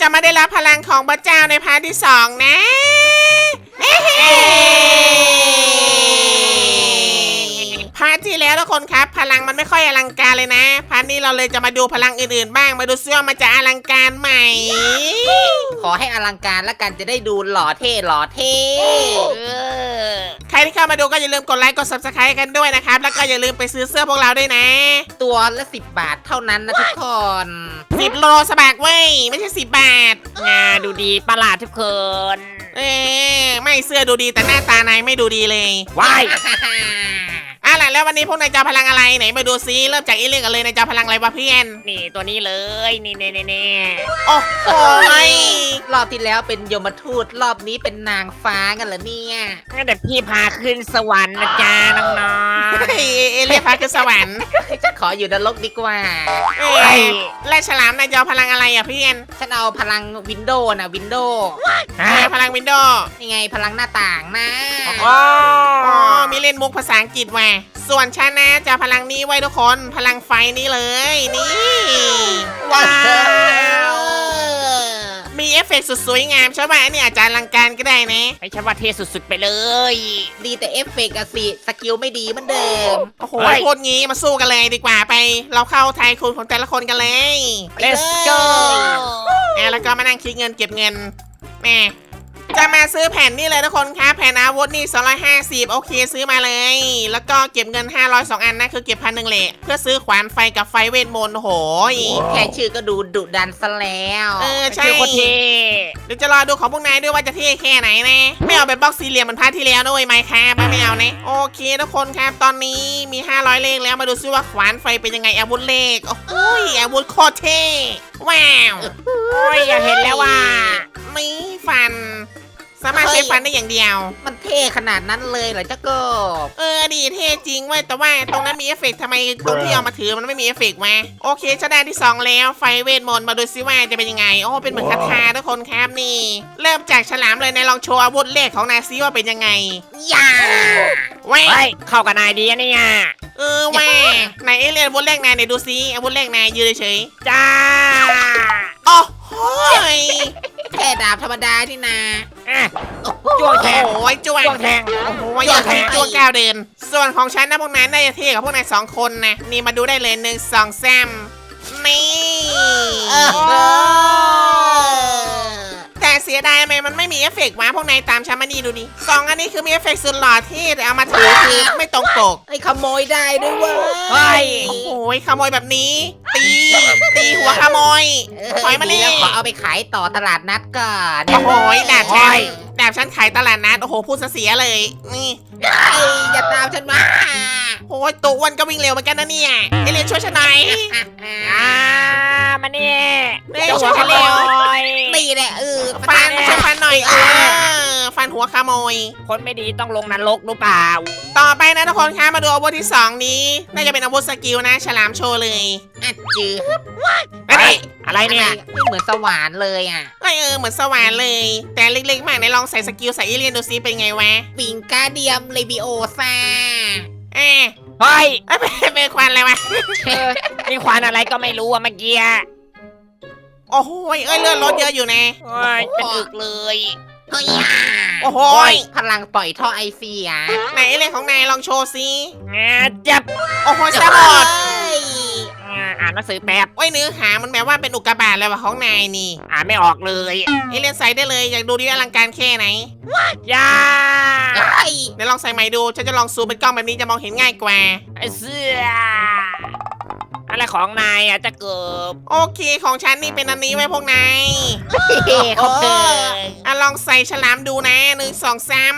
จะไม่ได้รับพลังของพระเจ้าในพาร์ทที่สองนะพาร์ทที่แล้วทุกคนครับ พลังมันไม่ค่อยอลังการเลยนะ พาร์ทนี้เราเลยจะมาดูพลังอื่นๆ บ้าง มาดูซิว่ามันจะอลังการไหม ขอให้อลังการแล้วกันจะได้ดูหล่อเท่หล่อเท่เออใครที่เข้ามาดูก็อย่าลืมกดไลค์กด subscribe กันด้วยนะครับ แล้วก็อย่าลืมไปซื้อเสื้อพวกเราด้วยนะ ตัวละสิบบาทเท่านั้นนะทุกคนสิบโลสบากเว้ยไม่ใช่สิบบาทงาดูดีประหลาดทุกคน เออไม่เสื้อดูดีแต่หน้าตานายไม่ดูดีเลยว้าย อะล่ะแล้ววันนี้พวกนายจะเอาพลังอะไรไหนมาดูซิเริ่มจากอีเลี่ยงกันเลยนายจะเอาพลังอะไรวะเพื่อนนี่ตัวนี้เลย นี่เน่เน่เน่โอ้โหยรอบที่แล้วเป็นยมทูตรอบนี้เป็นนางฟ้ากันเหรอเนี่ยงั้นเดี๋ยวพี่พาขึ้นสวรรค์นะจ๊ะน้องเฮ้ยเอเลี่ยนพาขึ้นสวรรค์ฉันขออยู่นรกดีกว่าเอ้ยและฉลามนายจะเอาพลังอะไรอะเพื่อนฉันเอาพลังวินโดว์นะวินโดว์ๆฮะเออพลังวินโดว์ยังไงพลังหน้าต่างนะอ๋ออ๋อมีเล่นมุกภาษาอังกฤษว่ะส่วนฉันนะจะเอาพลังนี้ไว้ทุกคนพลังไฟนี้เลย นี่ ว้าว มีเอฟเฟกต์สุดสวยงามใช่ไหมอันนี้อาจจะอลังการก็ได้นะให้ฉันว่าเท่สุดๆไปเลย ดีแต่เอฟเฟกต์อะสิ สกิลไม่ดีเหมือนเดิม โอ้โหเฮ้ยพูดงี้มาสู้กันเลยดีกว่าไป เราเข้าทายคุณของแต่ละคนกันเลย let's go อะแล้วก็มานั่งคิดเงินเก็บเงินแม่ จะมาซื้อแผ่นนี่เลยทุกคนครับแผ่นอาวุธนี่ 250 โอเคซื้อมาเลย แล้วก็เก็บเงิน 500สองอันนะคือเก็บพันหนึ่งแหละเพื่อซื้อขวานไฟกับไฟเวทมนต์โอ้โหยแค่ชื่อก็ดูดุดันซะแล้วเออใช่ชื่อโคตรเท่เดี๋ยวจะรอดูของพวกนายด้วยว่าจะเท่แค่ไหนนะไม่เอาแบบบล็อกสี่เหลี่ยมเหมือนพาร์ทที่แล้วนะเว้ยไมค์ครับไม่เอานะโอเคทุกคนครับตอนนี้มี 500 เลขแล้วมาดูซิว่าขวานไฟเป็นยังไงอาวุธเลขโอ้โหยอาวุธโคตรเท่ ว้าวโอ้ยอยากเห็นแล้วว่าไม่ฟัน สามารถใช้ฟันได้อย่างเดียว มันเท่ขนาดนั้นเลยเหรอเจ้ากบเออดีเท่จริงเว้ยแต่ว่าตรงนั้นมีเอฟเฟกต์ทำไมตรงที่เอามาถือมันไม่มีเอฟเฟกต์วะโอเคชนะที่สองแล้วไฟเวทมนต์มาดูซิว่าจะเป็นยังไง โอ้เป็นเหมือนคาถาทุกคนครับนี่ เริ่มจากฉลามเลยนายลองโชว์อาวุธเลขของนายซิว่าเป็นยังไงย่าแว้เฮ้ยเข้ากับนายดีอะเนี่ย เออแว่ไหนเอเลียนอาวุธเลขนายไหนดูซิอาวุธเลขนายยืนเฉยจ้าๆโอ้โหยแค่ดาบธรรมดาที่นาอะโอ้โหจ้วงแทง โอ้ยจ้วงจ้วงแทง โอ้โหอย่าทีจ้วงก้าวเดิน ส่วนของฉันนะพวกนั้นน่าจะเท่กับพวกนายสองคนนะนี่มาดูได้เลยหนึ่งสองสามนี่เออโอ้ แต่เสียดายทำไมมันไม่มีเอฟเฟกต์วะพวกนายตามฉันมานี่ดูดิสองอันนี้คือมีเอฟเฟกต์สุดหล่อที่แต่เอามาถือคือไม่ตรงปกไอ้ขโมยได้ด้วยเว้ย เฮ้ย โอ้โหขโมยแบบนี้ ตี ตีหัวขโมยถอยมาเลยดีแล้วขอเอาไปขายต่อตลาดนัดก่อนโอ้โหดาบฉันโอ้ยดาบฉันขายตลาดนัดโอ้โหพูดซะเสียเลยนี่เอ้ยอย่าตามฉันมาโอ้ยตัวอ้วันก็วิ่งเร็วเหมือนกันนะเนี่ยเอเลียนช่วยฉันหน่อยอ่ามาเนี่ยเฮ้ยเจ้าช่หัววยขฉันโมเร็วยนี่แหละเออฟันมาช่วยฟันหน่อยเออฟันหัวขโมย คนไม่ดีต้องลงนรกรู้เปล่า ต่อไปนะทุกคนคะมาดูอาวุธที่สองนี้น่าจะเป็นอาวุธสกิลนะฉลามโชว์เลย อะจืดเฮ้ยอะไรเนี่ยไม่เหมือนสว่านเลยอะเอ้ยเออเหมือนสว่านเลย แต่เล็กๆมากไหนลองใส่สกิลใส่เอเลียนดูซิเป็นไงวะปิงกาเดียมเลบิโอซาเอ้ยเฮ้ยเอ้ยเป็นเป็นควันอะไรวะเออมีควานอะไรก็ไม่รู้อะเมื่อกี้โอ้โหยเอ้ยเลือดลดเยอะอยู่นะโอ้ยเป็นอึกเลยเฮ้ยโอ้โหยพลังปล่อยท่อไอเสียไหนเอเลียนของนายลองโชว์ซิงาจับ โอ้โหแซ่บหมดอ่าอ่าน หนังสือแป๊บโอ้ยเนื้อหามันแบบว่าเป็นอุกกาบาตเลยวะของนายนี่อ่านไม่ออกเลยเอเลียนใส่ได้เลยอยากดูดิอลังการแค่ไหนย่าเฮ้ยเดี๋ยวลองใส่ใหม่ดูฉันจะลองซูมเป็นกล้องแบบนี้จะมองเห็นง่ายกว่าไอ้เสื้ออะไรของนายอะจะเกิบโอเคของฉันนี่เป็นอันนี้ไว้พวกนายเฮ้เขาเกิดอะลองใส่ฉลามดูนะหนึ่งสองสาม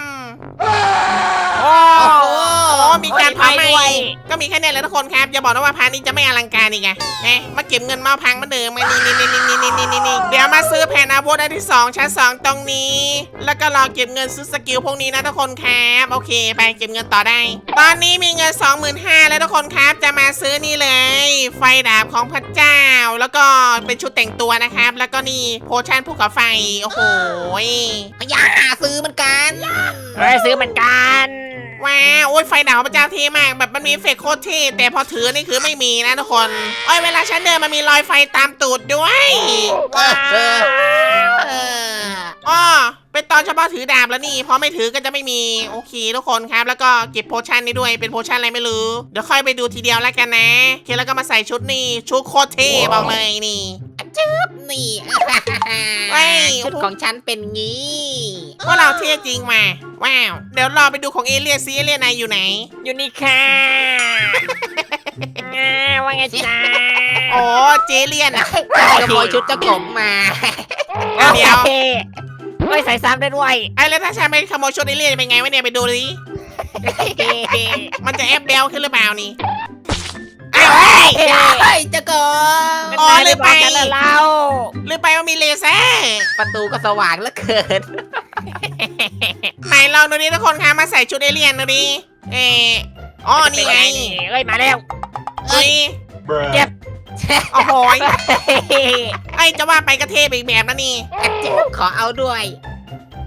โอ้โอ้โหมีการเผาไหมด้วย ก็มีแค่นี้แหละทุกคนครับ อย่าบอกนะว่าพาร์ทนี้จะไม่อลังการอีกไงนะมาเก็บเงินมาพังเหมาเดิมมานี่นี่นี่นี่นี่นี่นี่นี่เดี๋ยวมาซื้อแผ่นอาวุธอันที่สองชั้นสองตรงนี้ แล้วก็รอเก็บเงินซื้อสกิลพวกนี้นะทุกคนครับโอเค ไปเก็บเงินต่อได้ ตอนนี้มีเงิน 25,000แล้วทุกคนครับ จะมาซื้อนี่เลย ไฟดาบของพระเจ้า แล้วก็เป็นชุดแต่งตัวนะครับ แล้วก็นี่โพชั่นภูเขาไฟโอ้โห อยากหาซื้อเหมือนกัน เฮ้ยซื้อเหมือนกัน ว้าวโอ้ยไฟดาวพระเจ้าเท่มากแบบมันมีเอฟเฟกต์โคตรเท่แต่พอถือนี่คือไม่มีนะทุกคนโอ้ยเวลาฉันเดินมันมีรอยไฟตามตูดด้วยเออเออเอออ้อเป็นตอนเฉพาะถือดาบแล้วนี่พอไม่ถือก็จะไม่มีโอเคทุกคนครับ แล้วก็เก็บโพชั่นนี้ด้วยเป็นโพชั่นอะไรไม่รู้เดี๋ยวค่อยไปดูทีเดียวแล้วกันนะโอเคแล้วก็มาใส่ชุดนี่ชุดโคตรเท่บอกเลยนี่นี่ เฮ้ย ชุดของฉันเป็นงี้ว่าเราเท่จริงมา ว้าว เดี๋ยวรอไปดูของเอเลียนซิเอเลียนนายอยู่ไหน อยู่นี่ค่ะอ่าว่าไงจ้าอ๋อเจเลียนอะขโมยชุดเจ้ากบมาเดี๋ยวเฮ้ยใส่ซ้ำได้ด้วยไอ้แล้วถ้าฉันไปขโมยชุดเอเลียนเป็นไงวะเนี่ยไปดูดิมันจะแอบเบลขึ้นหรือเปล่านี่อ้าวเฮ้ยเฮ้ยเจ้ากบอ๋อลืมไปกันแล้วเราลืมไปว่ามีเลเซอร์ประตูก็สว่างเหลือเกิน ไหนลองดูดิทุกคนคะมาใส่ชุดเอเลียนดูดิเอออ๋อนี่ไงเอ้ยมาแล้วเฮ้ยเจ็บโอ้โหยไอ้จะว่าไปกระเทไปอีกแบบนะนี่อะเจ๊บขอเอาด้วย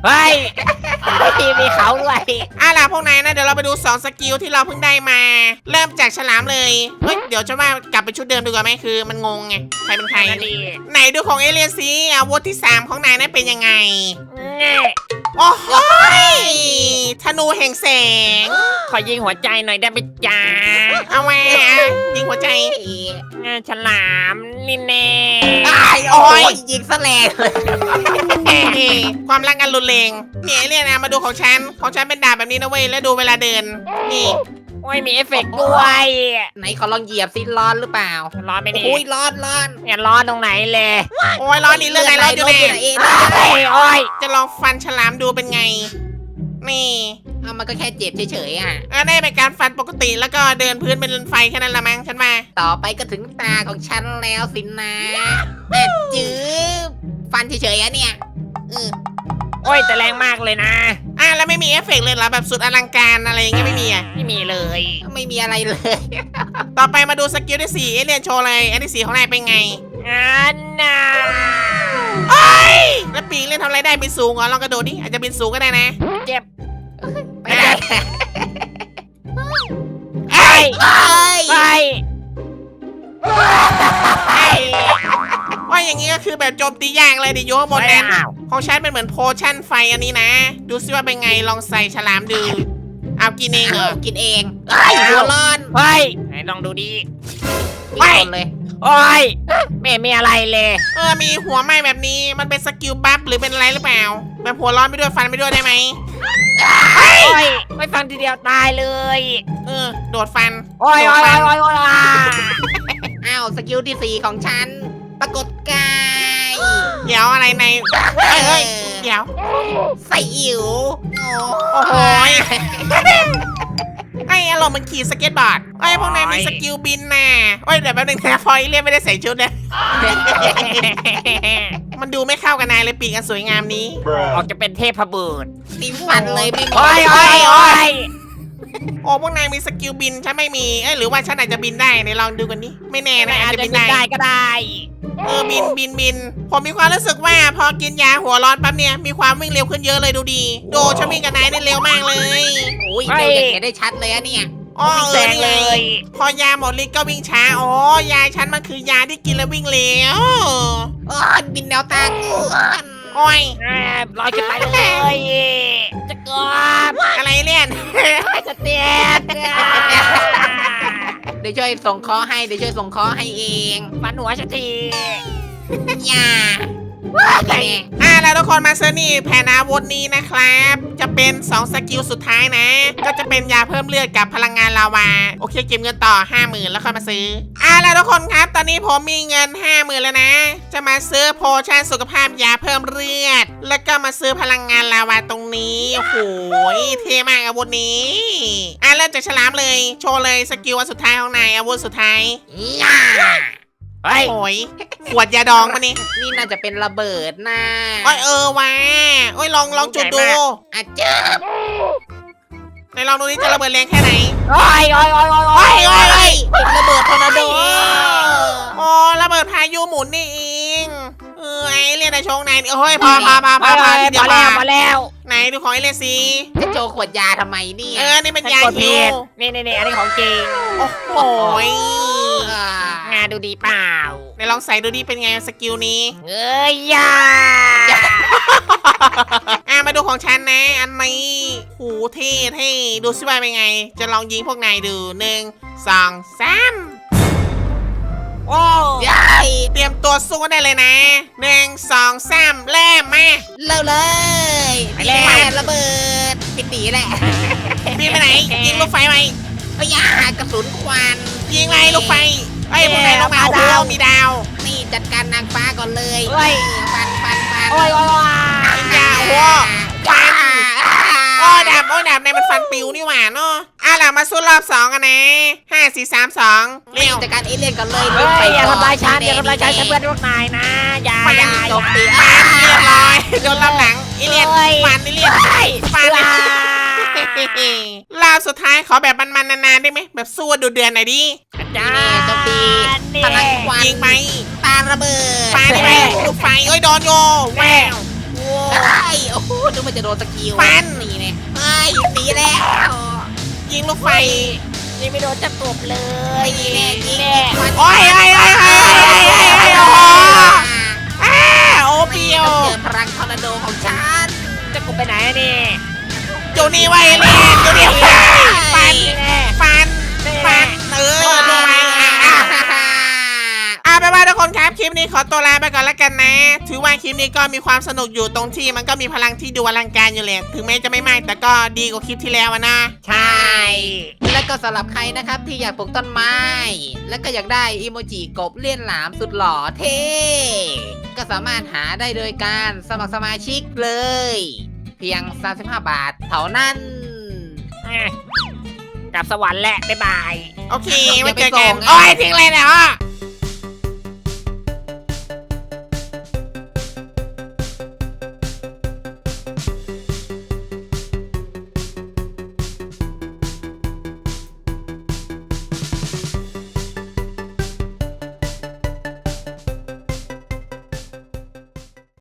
เฮ้ยมีเขาด้วยอะล่ะพวกนายนะเดี๋ยวเราไปดู2สกิลที่เราเพิ่งได้มา เริ่มจากฉลามเลยเฮ้ยเดี๋ยวจะว่ากลับไปชุดเดิมดีกว่าไหมคือ มันงงไงใครเป็นใครนั่นดีไหนดูของเอเลียนซิอาวุธที่ 3 ของนายนั้นเป็นยังไงแง่โอ้โหยธนูแห่งแสง ขอยิงหัวใจหน่อยได้ไหมจ้าเอาแหวะยิงหัวใจอ่าฉลามนี่แน่ อ้ายโอ้โอ้ยยยิงซะแรงเลยความรักกันรุนแรงเนี่ยเอเลียนนะมาดูของฉัน ของฉันเป็นดาบแบบนี้นะเว้ย แล้วดูเวลาเดิน นี่ โอ้ยมีเอฟเฟกต์ด้วยไหนขอลองเหยียบซิร้อนหรือเปล่า ร้อนไหมนี่อุ้ยร้อนร้อนเนี่ยร้อนตรงไหนเลยโอ้ยร้อนนี่เรื่องไหนร้อนอยู่ไหแน่เองโอ้ยโอ้ยจะลองฟันฉลามดูเป็นไง นี่ เอามันก็แค่เจ็บเฉยๆอะเออได้เป็นการฟันปกติแล้วก็เดินพื้นเป็นไฟแค่นั้นละมั้งฉันมาต่อไปก็ถึงตาของฉันแล้วสินะแม่จื้อฟันเฉยๆอะเนี่ยเออโอ้ยแต่แรงมากเลยนะอะแล้วไม่มีเอฟเฟกต์เลยเหรอแบบสุดอลังการอะไรอย่างเงี้ยไม่มีอะไม่มีเลย ไม่มีอะไรเลย ต่อไปมาดูสกิลที่สี่เอเลียนโชว์เลยอันที่สี่ของนายเป็นไงอันน่ะเอ้ยแล้วปีกเล่นทำอะไรได้บินสูงเหรอลองกระโดดดิอาจจะบินสูงก็ได้นะ เจ็บ ไปได้เอ้ยเอ้ยไปว่าอย่างงี้ก็คือแบบโจมตียากเลยดิโยบนแดนของฉันเป็นเหมือนโพชั่นไฟอันนี้นะ ดูซิว่าเป็นไงลองใส่ฉลามดู เอากินเองเหรอ กินเองเอ้ยหัวร้อนเฮ้ยไหนลองดูดิกินไม่หมดเลยโอ้ยไม่เห็นมีอะไรเลย เออมีหัวไหม้แบบนี้มันเป็นสกิลบัฟหรือเป็นอะไรหรือเปล่าแบบหัวร้อนไปด้วยฟันไปด้วยได้ไหม โอ้ยไม่ฟังทีเดียวตายเลย เออ โดดฟันโอ้ยโดโอ้ดยฟันโอ้ยโอ้ยอะอ้าวสกิลที่สี่ของฉัน ปรากฏกายเดี๋ยวอะไรในเฮ้ยเฮ้ยเดี๋ยวใส่อิ๋วโอ้โหยไอ้อารมณ์มันขี่สเก็ตบอร์ดไอ้ยพวกนายมีสกิลบินน่ะโอ้ยเดี๋ยวแป๊บนึงนะพอยเรียนไม่ได้ใส่ชุดนะ มันดูไม่เข้ากับนายเลยปีกอันสวยงามนี้ ออกจะเป็นเทพบุตรตีฟันเลยไม่หมโอ้ดยโอ้ยโอ้ยโอ้พวกนายมีสกิลบินฉันไม่มี เอ้ยหรือว่าฉันอาจจะบินได้ไหนลองดูกันนี่ไม่แน่นะอาอาจจจะจะบิบินนได้ได้ก็ได้ เออบินบินบิน ผมมีความรู้สึกว่าพอกินยาหัวร้อนปั๊บเนี่ยมีความวิ่งเร็วขึ้นเยอะเลยดูดี โดฉันวิ่งกับนายได้เร็วมากเลยโอ้ยเร็วอย่างเห็นได้ชัดเลยอะเนี่ยอ๋อวิ่งเอแซองนี่เลไงยพอยาหมดฤทธิ์ก็วิ่งช้า อ๋อ ยาฉันมันคือยาที่กินแล้ววิ่งเร็ว อ้อนบินแนวตั้งอ้อนโอ้ยอ่าลอยขึ้นไปเลยจะกบอะไรเลี่ยนจะเตียนเดี๋ยวช่วยส่งเคอให้เดี๋ยวช่วยส่งเคอให้เองฟันหัวฉันทีอย่าแน่ อ่าแล้วทุกคนมาเซอร์นี่แผนอาวุธนี้นะครับ จะเป็น 2 สกิลสุดท้ายนะ ก็จะเป็นยาเพิ่มเลือดกับพลังงานลาวา โอเคเก็บเงินต่อ 50,000 แล้วค่อยมาซื้อ อ่าแล้วทุกคนครับ ตอนนี้ผมมีเงิน 50,000 แล้วนะ จะมาซื้อโพชั่นสุขภาพยาเพิ่มเลือด แล้วก็มาซื้อพลังงานลาวาตรงนี้โอ้โหเท่มากอาวุธนี้อ่าเริ่มจากฉลามเลยโชว์เลยสกิลวันสุดท้ายของนายอาวุธสุดท้าย เฮ้ยโอ้ยขวดยาดองมานี่นี่น่าจะเป็นระเบิดนะโอ้ยเออว่ะโอ้ยลองลองจุดดูอาจจะไหนลองดูนี่จะระเบิดแรงแค่ไหนโอ้ยโอ้ยโอ้ยโอ้ยโอ้ยโอ้ยโอ้ยเป็นระเบิดทอร์นาโดโอ้ระเบิดพายุหมุนนี่เองเออไอเรียนในชงไหนนี่โอ้ยพอพอพอพพออพอแล้วทีเดีพยอวพแล้วอพอแล้วไหนไหนดูของไอเลนสิจะโจขวดยาทำไมเนี่ยเออนี่เป็นฉันยากดฮิผิวดนี่นี่นี่อันนี้ของจริงโอ้โหยอ่า งานดูดีเปล่าไหนลองใส่ดูดิเป็นไงสกิลนี้เอ้ยอยาอะมาดูของฉันนะ อันนี้หูเท่เท่ดูซิว่าเป็นไง จะลองยิงพวกนายดูหนึ่งสองสามโอ้ใหญ่เตรียมตัวสู้ได้เลยนะหนึ่งสองสามเริ่มมาเล่าเลยนี่แหละระเบิดปิดหนีแหละบินไปไหนยิงลูกไฟไปเอ้ยอ่ากระสุนควันยิงไปลูกไฟ เอ้ยพวกนายลงมาโอ้โหมีดาว นี่จัดการนางฟ้าก่อนเลยเฮ้ยฟันฟันฟันโอ้ยโอ้ยโอ้ยยิงยาโอ้โหฟันโอ้ดาบโอ้ดาบนายมันฟันปิวนี่หว่าเนาะอะล่ะมาสู้รอบสองกันนะห้าสี่สามสองเร็ว จัดการเอเลี่ยนก่อนเลยเฮ้ยอย่าก่ทำลายฉันอย่าทำลายฉันฉันเพื่เพื่อนพวกนายนะอย่าไปอย่าโจมตีฟันเรียบร้อยโดนรับหลังอีเลียนฟันอีเลียนฟันว้าลาบสุดท้ายขอแบบมันๆนานๆได้ไหมแบบสู้ดูเดือนหน่อยดิ จ้าโจม ตีพลังควันยิงไปปาระเบิดปาได้ไหมลูกไฟเอ้ยโดนโยแววเฮ้ยโอ้โหดูมันจะโดนสกิลฟันนี่เนี่ยเฮ้ยหนีแล้วยิงลูกไฟนี่ไม่โดนจับตบเลยนี่แน่ยิงแน่ควันโอ้ยโอ้ยโอ้ยโอ้ยโอ้ยโอ้ยโอ้ยโอ้โหอ้าโอเปียวเจอพลังทอร์นาโดของฉันจะกูไปไหนอะนี่อยู่นี่ไว้เลียนอยู่นี่ไว้ฟันนี่แน่ฟัน เอาไปนว่าทุกคนครับคลิปนี้ขอตัวลาไปก่อนแล้วกันนะ ถือว่าคลิปนี้ก็มีความสนุกอยู่ตรงที่ มันก็มีพลังที่ดูอลังการอยู่แหละถึงแม้จะไม่มากแต่ก็ดีกว่าคลิปที่แล้วอะนะใช่ และก็สำหรับใครนะครับที่อยากปลูกต้นไม้ และก็อยากได้อีโมจิกบเลี่ยนหลามสุดหล่อเท่ ก็สามารถหาได้โดยการสมัครสมาชิกเลย เพียง 35 บาทเท่านั้นกลับสวรรค์แหละ บ๊ายบาย โอเคอย่าไว้ไปเจอส่กันงนะโอ้ยทิ้งเลยเนาะ